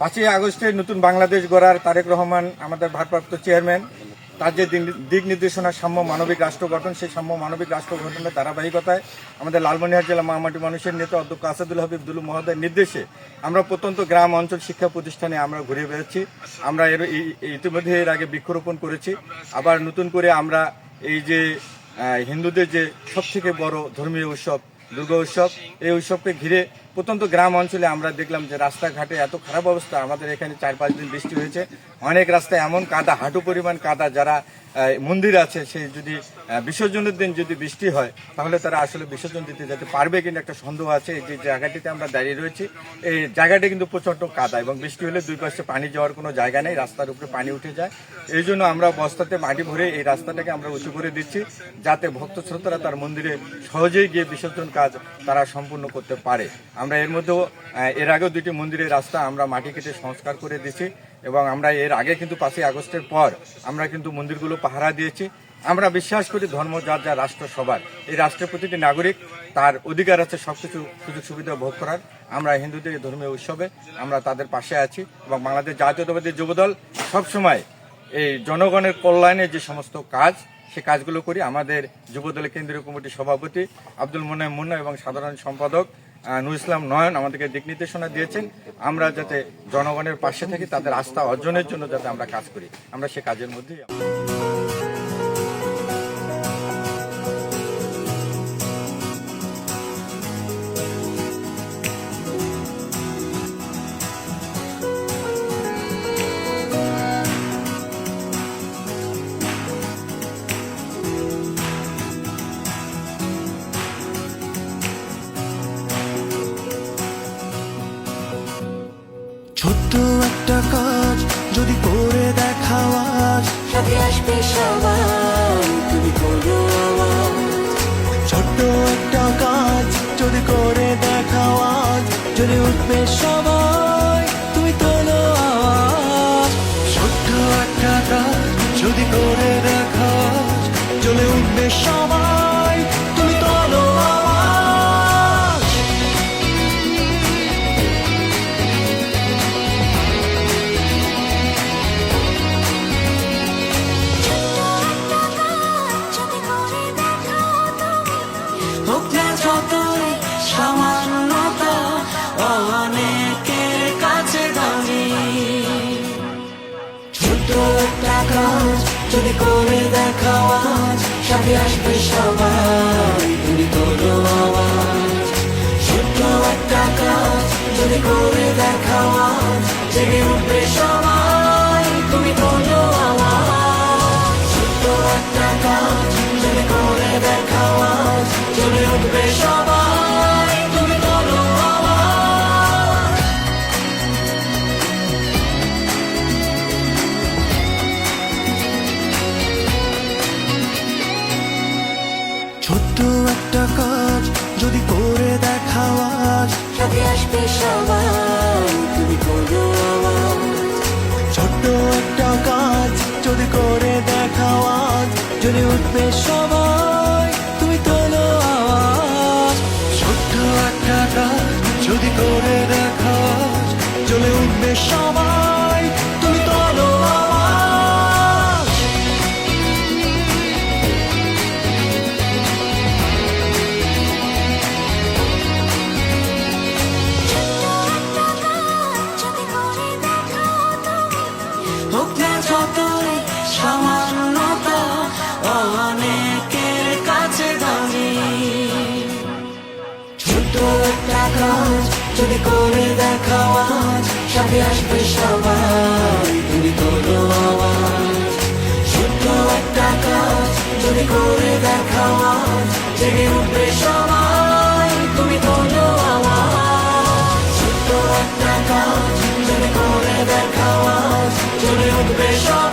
পাঁচই আগস্টে নতুন বাংলাদেশ গড়ার তারেক রহমান আমাদের ভারপ্রাপ্ত চেয়ারম্যান। তার যে দিক নির্দেশনা, সাম্য মানবিক রাষ্ট্র গঠন, সেই সাম্য মানবিক রাষ্ট্র গঠনের ধারাবাহিকতায় আমাদের লালমনিরহাট জেলা মহামাটি মানুষের নেতা অধ্যক্ষ আসাদুল হাবিব দুলু মহোদয়ের নির্দেশে আমরা প্রত্যন্ত গ্রাম অঞ্চল শিক্ষা প্রতিষ্ঠানে আমরা ঘুরে বেড়াচ্ছি। আমরা এর ইতিমধ্যে এর আগে বৃক্ষরোপণ করেছি। আবার নতুন করে আমরা এই যে হিন্দুদের যে সব থেকে বড় ধর্মীয় উৎসব দুর্গা উৎসব, এই উৎসবকে ঘিরে প্রত্যন্ত গ্রাম অঞ্চলে আমরা দেখলাম যে রাস্তাঘাটে এত খারাপ অবস্থা। আমাদের এখানে চার পাঁচ দিন বৃষ্টি হয়েছে। অনেক রাস্তায় এমন কাদা, হাঁটু পরিমাণ কাদা যারা মন্দির আছে, সেই যদি বিসর্জনের দিন যদি বৃষ্টি হয়, তাহলে তারা আসলে বিসর্জন দিতে যেতে পারবে কিনা একটা সন্দেহ আছে। এই যে জায়গাটিতে আমরা দাঁড়িয়ে রয়েছি, এই জায়গাটি কিন্তু প্রচণ্ড কাদা এবং বৃষ্টি হলে দুই পাশে পানি যাওয়ার কোনো জায়গা নেই, রাস্তার উপরে পানি উঠে যায়। এই জন্য আমরা বস্তাতে মাটি ভরে এই রাস্তাটাকে আমরা উঁচু করে দিচ্ছি, যাতে ভক্ত শ্রোতারা তার মন্দিরে সহজেই গিয়ে বিসর্জন কাজ তারা সম্পূর্ণ করতে পারে। আমরা এর মধ্যেও এর আগেও দুটি মন্দিরের রাস্তা আমরা মাটি কেটে সংস্কার করে দিয়েছি। এবং আমরা এর আগে কিন্তু পাঁচই আগস্টের পর আমরা কিন্তু মন্দিরগুলো পাহারা দিয়েছি। আমরা বিশ্বাস করি ধর্ম যার যা রাষ্ট্র সবার। এই রাষ্ট্রের প্রতিটি নাগরিক তার অধিকার আছে, সবকিছু সুযোগ সুবিধা ভোগ করার। আমরা হিন্দুদের ধর্মীয় উৎসবে আমরা তাদের পাশে আছি এবং বাংলাদেশ জাতীয়তাবাদী যুবদল সবসময় এই জনগণের কল্যাণে যে সমস্ত কাজ, সে কাজগুলো করি। আমাদের যুবদলের কেন্দ্রীয় কমিটির সভাপতি আব্দুল মোনায় মুন্না এবং সাধারণ সম্পাদক নুর ইসলাম নয়ন আমাদেরকে দিক নির্দেশনা দিয়েছেন। আমরা যাতে জনগণের পাশে থাকি, তাদের আস্থা অর্জনের জন্য যাতে আমরা কাজ করি। আমরা সে কাজের মধ্যেই ছোট্ট একটা কাজ যদি করে দেখাও আজ। সাথে আসবে সবাই তুমি করো ছোট্ট একটা কাজ যদি করে দেখাও আজ। যদি উঠবে সবাই। ছোট্ট একটা কাজ যদি করে দেখাও আজ। সাথে আসবে সবাই, তুমি করো ছোট্ট একটা কাজ যদি করে যদি উঠবে সবাই। করে দেখাও আজ সাথে আসবে সবাই। তুমি তোলো আওয়াজ, ছোট্ট একটা কাজ, যদি করে দেখাও আজ জেগে উঠবে সবাই। তুমি তোলো আওয়াজ, ছোট্ট একটা কাজ, যদি করে দেখাও আজ জেগে উঠবে সবাই।